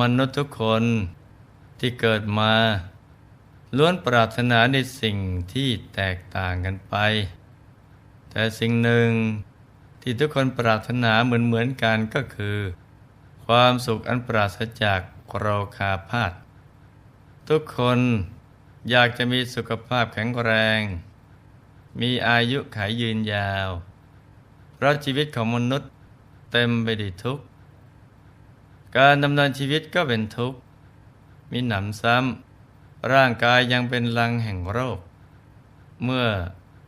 มนุษย์ทุกคนที่เกิดมา ล้วนปรารถนาในสิ่งที่แตกต่างกันไป แต่สิ่งหนึ่งที่ทุกคนปรารถนาเหมือนเหมือนกันก็คือ ความสุขอันปราศจากโรคาพาธทุกคนอยากจะมีสุขภาพแข็งแรง มีอายุขายยืนยาว เพราะชีวิตของมนุษย์เต็มไปด้วยทุกข์ การดำเนินชีวิตก็เป็นทุกข์ มีหนำซ้ำ ร่างกายยังเป็นลังแห่งโรค เมื่อ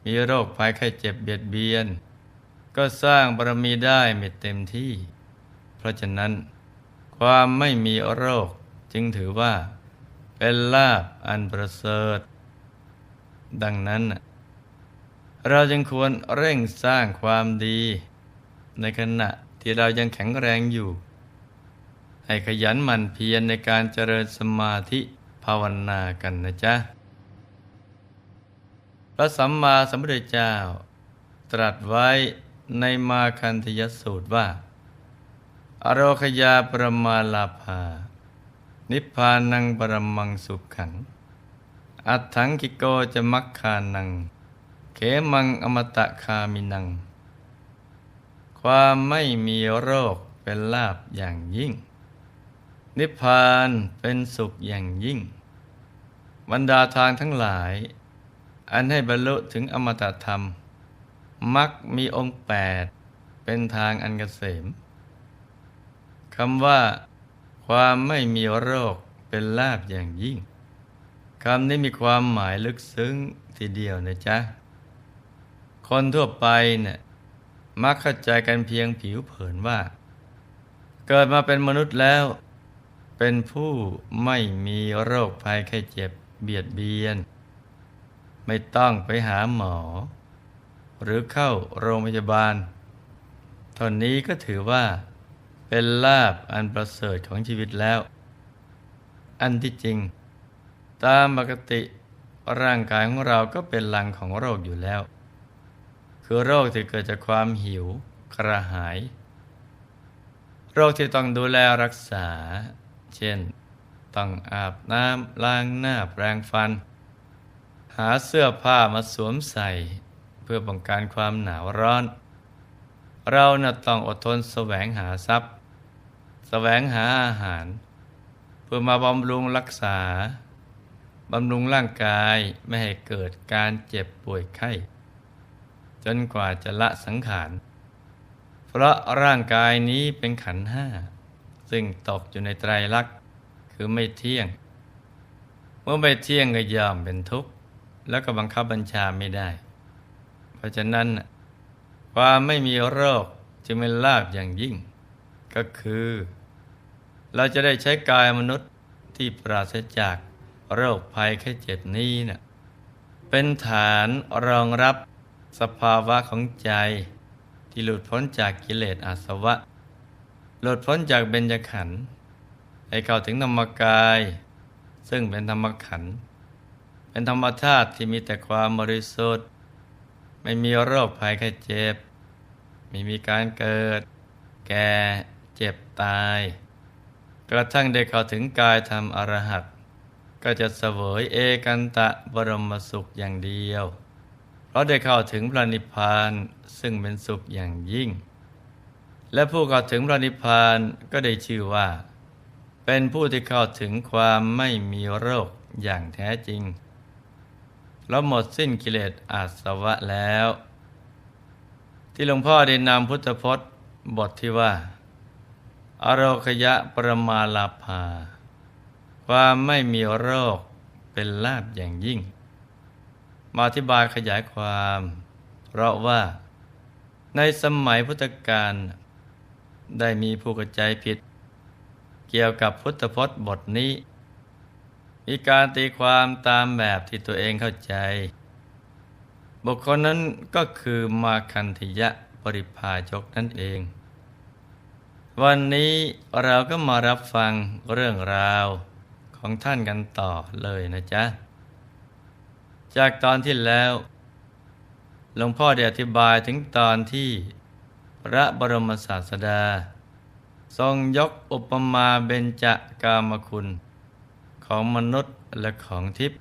มีโรคภัยไข้เจ็บเบียดเบียน ก็สร้างบารมีได้ไม่เต็มที่ เพราะฉะนั้น ความไม่มีโรคจึงถือว่า เป็นลาบอันประเสริฐ ดังนั้น เราจึงควรเร่งสร้างความดี ในขณะที่เรายังแข็งแรงอยู่ ให้ขยันหมั่นเพียรในการเจริญสมาธิภาวนากันนะจ๊ะ พระสัมมาสัมพุทธเจ้า ตรัสไว้ในมาคันธยสูตรว่า อโรคยาประมาลาภา นิพพานังปรมังสุขขัง อัตถังกิโกจะมักคานัง เขมังอมตะคามินัง ความไม่มีโรคเป็นลาบอย่างยิ่ง นิพพานเป็นสุขอย่างยิ่ง บรรดาทางทั้งหลาย อันให้บรรลุถึงอมตะธรรม มักมีองค์แปดเป็นทางอันกเกษมคำว่า ความไม่มีโรคเป็นลาบอย่างยิ่งคำนี้มีความหมายลึกซึ้งทีเดียวนะจ๊ะ คนทั่วไปเนี่ยมักเข้าใจกันเพียงผิวเผินว่า เกิดมาเป็นมนุษย์แล้ว เป็นผู้ไม่มีโรคภัยไข้เจ็บเบียดเบียน ไม่ต้องไปหาหมอ หรือเข้าโรงพยาบาลตอนนี้ก็ถือว่าเป็นลาบอันประเสริฐของชีวิตแล้ว อันที่จริง ตามปกติร่างกายของเราก็เป็นลังของโรคอยู่แล้ว คือโรคที่เกิดจากความหิวกระหาย โรคที่ต้องดูแลรักษา เช่น ต้องอาบน้ำล้างหน้าแปรงฟัน หาเสื้อผ้ามาสวมใส่ เพื่อป้องกันความหนาวร้อน เราน่ะต้องอดทนแสวงหาทรัพย์ แสวงหาอาหาร เพื่อมาบำรุงรักษาบำรุงร่างกายไม่ให้เกิดการเจ็บป่วยไข้ จนกว่าจะละสังขาร เพราะร่างกายนี้เป็นขันห้า ซึ่งตกอยู่ในไตรลักษณ์คือไม่เที่ยง เมื่อไม่เที่ยงก็ยอมเป็นทุกข์ แล้วก็บังคับบัญชาไม่ได้ เพราะฉะนั้นความไม่มีโรคจึงเป็นลาบอย่างยิ่ง ก็คือ เราจะได้ใช้กายมนุษย์ที่ปราศจากโรคภัยแค่เจ็บนี้นะ่ะเป็นฐานรองรับสภาวะของใจที่หลุดพ้นจากกิเลสอาสวะ หลุดพ้นจากเบญจขันธ์ให้เข้าถึงธรรมกาย ซึ่งเป็นธรรมขันธ์เป็นธรรมชาติที่มีแต่ความบริสุทธิ์ ไม่มีโรคภัยแค่เจ็บ ไม่มีการเกิด แก่เจ็บตาย กระทั่งได้เข้าถึงกายธรรมอรหัตก็จะเสวยเอกันตะบรมสุขอย่างเดียว เพราะได้เข้าถึงพระนิพพานซึ่งเป็นสุขอย่างยิ่ง และผู้เข้าถึงพระนิพพานก็ได้ชื่อว่า เป็นผู้ที่เข้าถึงความไม่มีโรคอย่างแท้จริง แล้วหมดสิ้นกิเลสอาสวะแล้ว ที่หลวงพ่อได้นำพุทธพจน์บทที่ว่า อโรคยะประมาลาภา ความไม่มีโรคเป็นลาบอย่างยิ่ง มาอธิบายขยายความ เพราะว่าในสมัยพุทธกาล ได้มีผู้กระจายผิด เกี่ยวกับพุทธพจน์บทนี้ มีการตีความตามแบบที่ตัวเองเข้าใจ บุคคลนั้นก็คือมาคันธยะปริพาชกนั่นเอง วันนี้เราก็มารับฟังเรื่องราวของท่านกันต่อเลยนะจ๊ะ จากตอนที่แล้วหลวงพ่อได้อธิบายถึงตอนที่ ระบรมศาสดา ทรงยกอุปมาเบญจกามคุณ ของมนุษย์และของทิพย์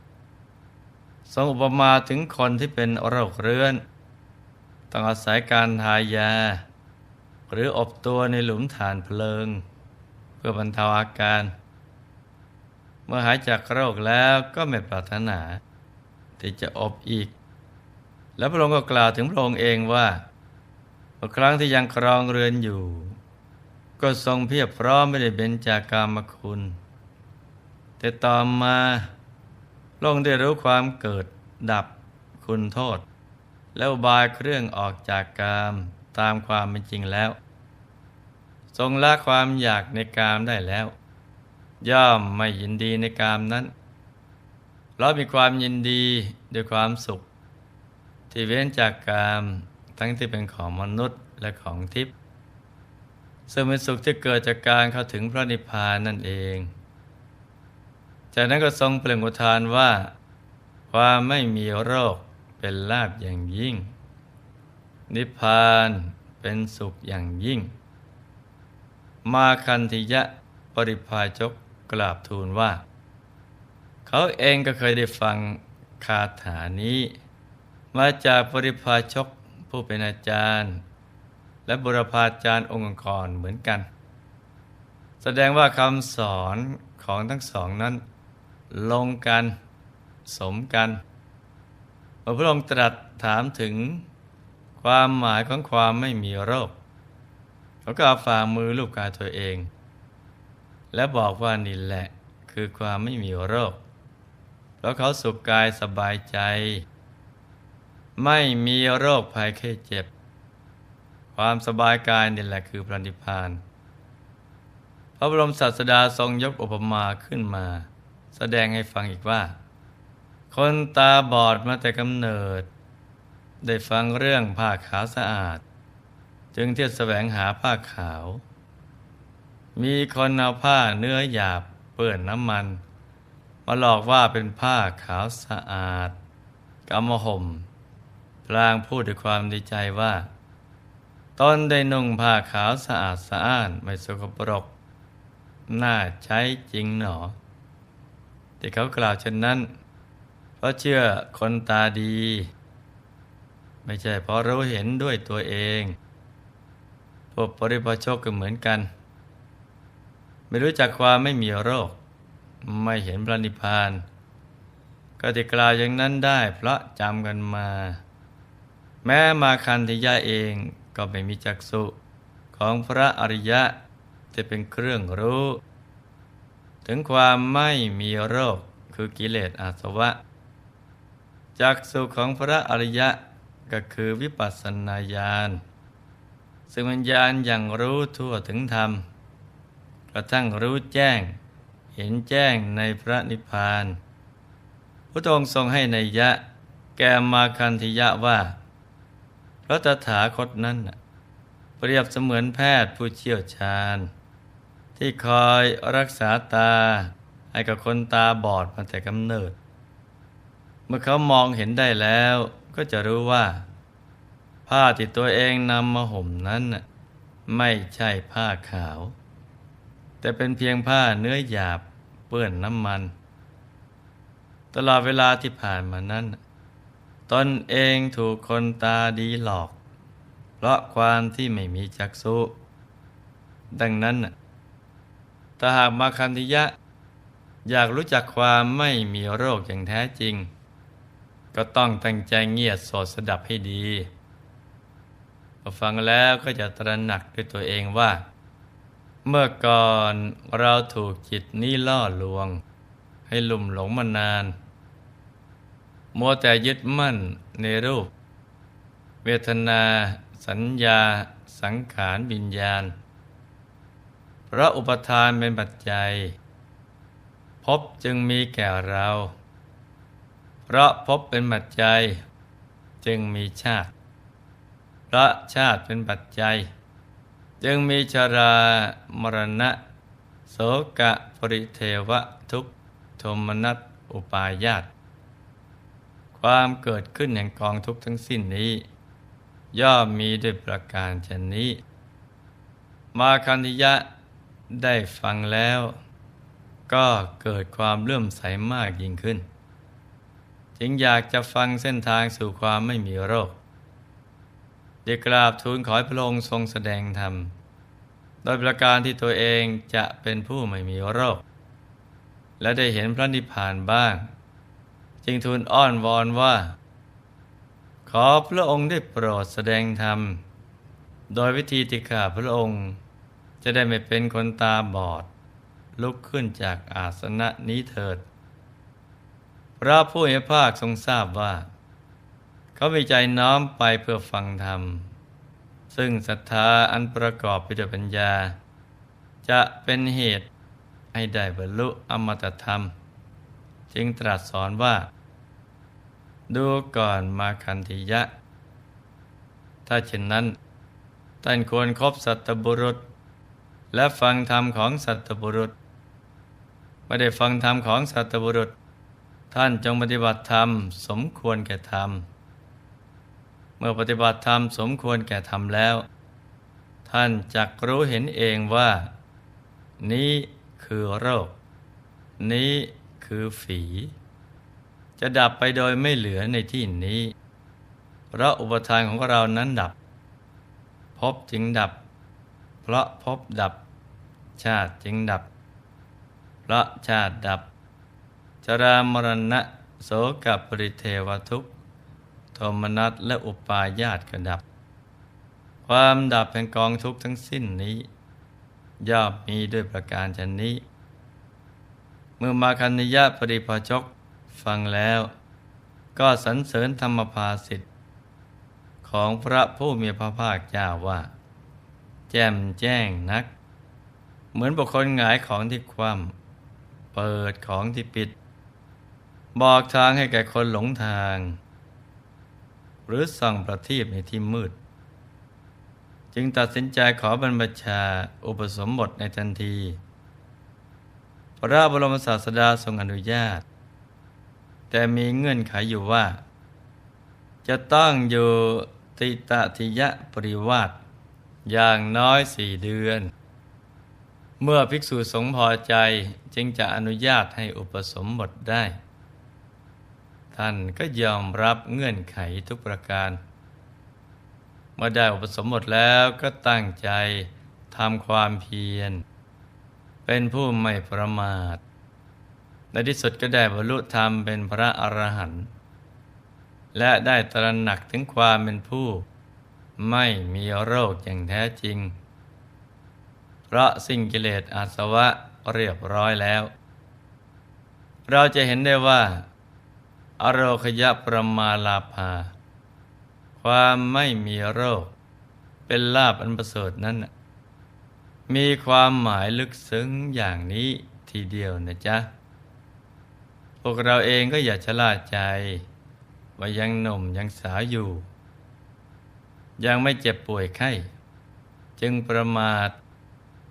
ทรงอุปมาถึงคนที่เป็นโรคเรื้อนต้องอาศัยการทายา หรืออบตัวในหลุมฐานเพลิง เพื่อบรรเทาอาการ เมื่อหายจากโรคแล้วก็ไม่ปรารถนา ที่จะอบอีก แล้วพระองค์ก็กล่าวถึงพระองค์เองว่า ครั้งที่ยังครองเรือนอยู่ ก็ทรงเพียบพร้อมไม่ได้เบญจากามคุณ แต่ต่อมาพระองค์ได้รู้ความเกิดดับคุณโทษ แล้วบายเครื่องออกจากกามตามความเป็นจริงแล้ว ทรงละความอยากในกามได้แล้ว ย่อมไม่ยินดีในกามนั้นเรามีความยินดีด้วยความสุข ที่เว้นจากกาม ทั้งที่เป็นของมนุษย์และของทิพย์ซึ่งเป็นสุขที่เกิดจากการเข้าถึงพระนิพพานนั่นเอง จากนั้นก็ทรงเปล่งอุทานว่า ความไม่มีโรคเป็นลาบอย่างยิ่ง นิพพานเป็นสุขอย่างยิ่ง มาคันธิยะปริพาชกกราบทูลว่า เขาเองก็เคยได้ฟังคาถานี้ มาจากปริพาชก ผู้เป็นอาจารย์ และบุรพาจารย์องค์กรเหมือนกัน แสดงว่าคำสอนของทั้งสองนั้น ลงกัน สมกันเมื่อพระองค์ตรัสถามถึงความหมายของความไม่มีโรคเขาก็เอาฝ่ามือลูกกายตัวเอง และบอกว่านี่แหละคือความไม่มีโรค เพราะเขาสุขกายสบายใจ ไม่มีโรคภัยแค่เจ็บ ความสบายกายนี่แหละคือพระนิพพาน พระบรมศาสดาทรงยกอุปมาขึ้นมา แสดงให้ฟังอีกว่า คนตาบอดมาแต่กำเนิด ได้ฟังเรื่องผ้าขาวสะอาด จึงเที่ยวแสวงหาผ้าขาว มีคนเอาผ้าเนื้อหยาบเปื้อนน้ำมัน มาหลอกว่าเป็นผ้าขาวสะอาดกำมะห่ม พลางพูดด้วยความดีใจว่า ตนได้นุ่งผ้าขาวสะอาดสะอ้านไม่สกปรก น่าใช้จริงหนอ ที่เขากล่าวเช่นนั้น เพราะเชื่อคนตาดี ไม่ใช่เพราะรู้เห็นด้วยตัวเอง พวกปริพชกก็เหมือนกัน ไม่รู้จักความไม่มีโรค ไม่เห็นพระนิพพาน ก็ติกล่าวอย่างนั้นได้เพราะจำกันมา แม้มาคันธิยาเองก็ไม่มีจักษุของพระอริยะจะเป็นเครื่องรู้ ถึงความไม่มีโรคคือกิเลสอาสวะ จักษุของพระอริยะก็คือวิปัสสนาญาณซึ่งวิญญาณอย่างรู้ทั่วถึงธรรม กระทั่งรู้แจ้ง เห็นแจ้งในพระนิพพานพระองค์ทรงให้ในยยะแกมาคันธิยะว่า พระตถาคตนั้นเปรียบเสมือนแพทย์ผู้เชี่ยวชาญ ที่คอยรักษาตาให้กับคนตาบอดมาแต่กำเนิด เมื่อเขามองเห็นได้แล้วก็จะรู้ว่า ผ้าที่ตัวเองนำมาห่มนั้นไม่ใช่ผ้าขาว แต่เป็นเพียงผ้าเนื้อหยาบเปื้อนน้ำมัน ตลอดเวลาที่ผ่านมานั้น ตนเองถูกคนตาดีหลอก เพราะความที่ไม่มีจักษุดังนั้นถ้าหากมาคันธิยะ อยากรู้จักความไม่มีโรคอย่างแท้จริง ก็ต้องตั้งใจเงียบสดสดับให้ดีฟังแล้วก็จะตระหนักด้วยตัวเองว่า เมื่อก่อนเราถูกจิตนี้ล่อลวง ให้ลุ่มหลงมานาน มัวแต่ยึดมั่นในรูป เวทนา สัญญา สังขารวิญญาณเพราะอุปทานเป็นปัจจัย พบจึงมีแก่เรา เพราะพบเป็นปัจจัย จึงมีชาติเพราะชาติเป็นปัจจัย จึงมีชรามรณะ โสกะปริเทวะทุกโทมนัสอุปายาต ความเกิดขึ้นแห่งกองทุกข์ทั้งสิ้นนี้ ย่อมมีด้วยประการชนนี้ มาคันธิยะได้ฟังแล้ว ก็เกิดความเลื่อมใสมากยิ่งขึ้น จึงอยากจะฟังเส้นทางสู่ความไม่มีโรคได้กราบทูลขอให้พระองค์ทรงแสดงธรรม โดยประการที่ตัวเองจะเป็นผู้ไม่มีโรค และได้เห็นพระนิพพานบ้าง จึงทูลอ้อนวอนว่า ขอพระองค์ได้โปรดแสดงธรรม โดยวิธีที่ข้าพระองค์ จะได้ไม่เป็นคนตาบอด ลุกขึ้นจากอาสนะนี้เถิด พระผู้มีภาคทรงทราบว่า เขามีใจน้อมไปเพื่อฟังธรรม ซึ่งศรัทธาอันประกอบไปด้วยปัญญา จะเป็นเหตุให้ได้บรรลุอมตะธรรม จึงตรัสสอนว่า ดูก่อนมาคันธิยะ ถ้าเช่นนั้นท่านควรครบสัตบุรุษ และฟังธรรมของสัตบุรุษไม่ได้ฟังธรรมของสัตบุรุษ ท่านจงปฏิบัติธรรม สมควรแก่ธรรม เมื่อปฏิบัติธรรมสมควรแก่ธรรมแล้ว ท่านจักรู้เห็นเองว่า นี้คือโรค นี้ คือฝี จะดับไปโดยไม่เหลือในที่นี้เพราะอุปทานของเรานั้นดับ พบจึงดับ เพราะพบดับ ชาติจึงดับ เพราะชาติดับ จรามรณะโสกับปริเทวทุกโทมนัสและอุปาญาตก็ดับ ความดับแห่งกองทุกข์ทั้งสิ้นนี้ ย่อมมีด้วยประการชนนี้ เมื่อมาคันนิยะปริภาชกฟังแล้ว ก็สรรเสริญธรรมภาสิทธิ์ของพระผู้มีพระภาคเจ้าว่า แจ่มแจ้งนัก เหมือนบุคคลหงายของที่คว่ำเปิดของที่ปิด บอกทางให้แก่คนหลงทาง หรือส่องประทีปในที่มืด จึงตัดสินใจขอบรรพชาอุปสมบทในทันที พระบรมศาสดาทรงอนุญาต แต่มีเงื่อนไขอยู่ว่า จะต้องอยู่ติตติยะปริวาสอย่างน้อยสี่เดือน เมื่อภิกษุสงฆ์พอใจจึงจะอนุญาตให้อุปสมบทได้ ท่านก็ยอมรับเงื่อนไขทุกประการ เมื่อได้อุปสมบทแล้วก็ตั้งใจทำความเพียร เป็นผู้ไม่ประมาท ในที่สุดก็ได้บรรลุธรรมเป็นพระอรหันต์และได้ตระหนักถึงความเป็นผู้ ไม่มีโรคอย่างแท้จริง เพราะสิ่งกิเลสอาสวะเรียบร้อยแล้ว เราจะเห็นได้ว่า อโรคยะประมาลาภา ความไม่มีโรค เป็นลาบอันประเสริฐนั้นน่ะ มีความหมายลึกซึ้งอย่างนี้ทีเดียวนะจ๊ะ พวกเราเองก็อย่าชะล่าใจ ว่ายังหนุ่มยังสาวอยู่ ยังไม่เจ็บป่วยไข้ จึงประมาท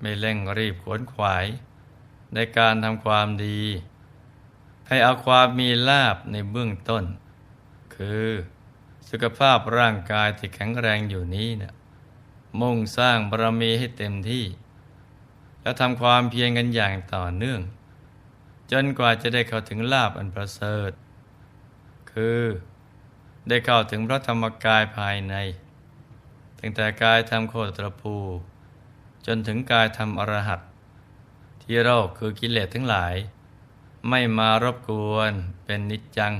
ไม่เร่งรีบขวนขวาย ในการทำความดี ให้เอาความมีลาบในเบื้องต้น คือสุขภาพร่างกายที่แข็งแรงอยู่นี้เนะมุ่งสร้างบารมีให้เต็มที่ แล้วทำความเพียรกันอย่างต่อเนื่อง จนกว่าจะได้เข้าถึงลาบอันประเสริฐ คือได้เข้าถึงพระธรรมกายภายใน ตั้งแต่กายทำโคตรภู จนถึงกายทำอรหัตที่โรคคือกิเลสทั้งหลาย ไม่มารบกวนเป็นนิจจัง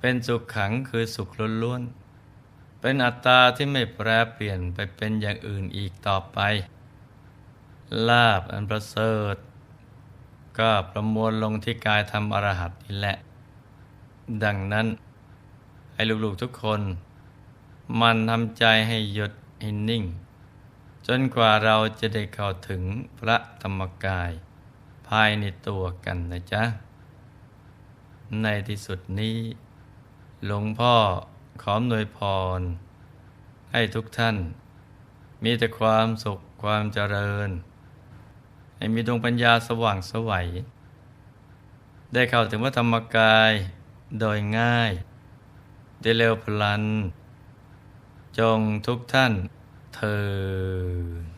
เป็นสุขขังคือสุขล้วนๆเป็นอัตตาที่ไม่แปรเปลี่ยนไปเป็นอย่างอื่นอีกต่อไป ลาบอันประเสริฐ ก็ประมวลลงที่กายทำอรหัตนี่แหละ ดังนั้นให้ลูกๆทุกคน มันทำใจให้หยุดให้นิ่ง จนกว่าเราจะได้เข้าถึงพระธรรมกาย ภายในตัวกันนะจ๊ะ ในที่สุดนี้ หลวงพ่อขอหน่วยพร ให้ทุกท่าน มีแต่ความสุขความเจริญ ให้มีดวงปัญญาสว่างสวัย ได้เข้าถึงพระธรรมกายโดยง่าย ได้เร็วพลัน จงทุกท่านเธอ